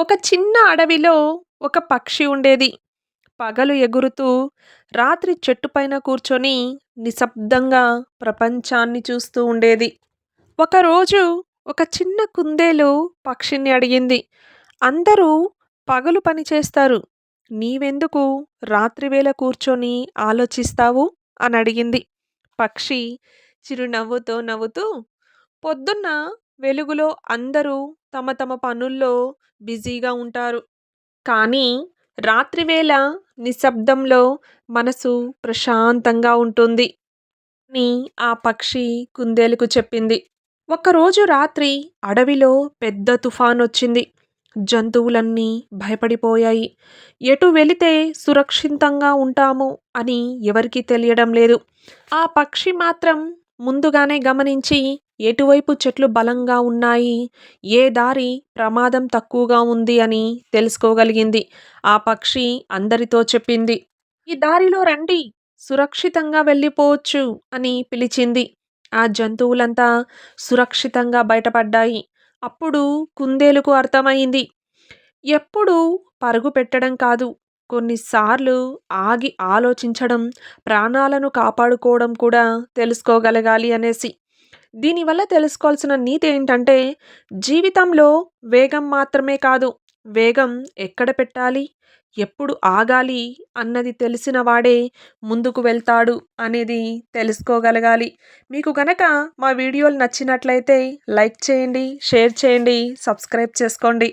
ఒక చిన్న అడవిలో ఒక పక్షి ఉండేది. పగలు ఎగురుతూ, రాత్రి చెట్టుపైన కూర్చొని నిశ్శబ్దంగా ప్రపంచాన్ని చూస్తూ ఉండేది. ఒకరోజు ఒక చిన్న కుందేలు పక్షిని అడిగింది, అందరూ పగలు పని చేస్తారు. నీవెందుకు రాత్రివేళ కూర్చొని ఆలోచిస్తావు? అని అడిగింది. పక్షి చిరునవ్వుతో నవ్వుతూ, పొద్దున్న వెలుగులో అందరూ తమ తమ పనుల్లో బిజీగా ఉంటారు. కానీ రాత్రివేళ నిశ్శబ్దంలో మనసు ప్రశాంతంగా ఉంటుంది అని ఆ పక్షి కుందేలుకు చెప్పింది. ఒకరోజు రాత్రి అడవిలో పెద్ద తుఫాన్ వచ్చింది. జంతువులన్నీ భయపడిపోయాయి. ఎటు వెళితే సురక్షితంగా ఉంటాము అని ఎవరికీ తెలియడం లేదు. ఆ పక్షి మాత్రం ముందుగానే గమనించి ఎటువైపు చెట్లు బలంగా ఉన్నాయి, ఏ దారి ప్రమాదం తక్కువగా ఉంది అని తెలుసుకోగలిగింది. ఆ పక్షి అందరితో చెప్పింది, ఈ దారిలో రండి సురక్షితంగా వెళ్ళిపోవచ్చు అని పిలిచింది. ఆ జంతువులంతా సురక్షితంగా బయటపడ్డాయి. అప్పుడు కుందేలుకు అర్థమైంది. ఎప్పుడూ పరుగు పెట్టడం కాదు, కొన్నిసార్లు ఆగి ఆలోచించడం, ప్రాణాలను కాపాడుకోవడం కూడా తెలుసుకోగలగాలి అనేసి. దీనివల్ల తెలుసుకోవాల్సిన నీతి ఏంటంటే జీవితంలో వేగం మాత్రమే కాదు, వేగం ఎక్కడ పెట్టాలి, ఎప్పుడు ఆగాలి అన్నది తెలిసిన వాడే ముందుకు వెళ్తాడు అనేది తెలుసుకోగలగాలి. మీకు గనక మా వీడియోలు నచ్చినట్లయితే లైక్ చేయండి, షేర్ చేయండి, సబ్స్క్రైబ్ చేసుకోండి.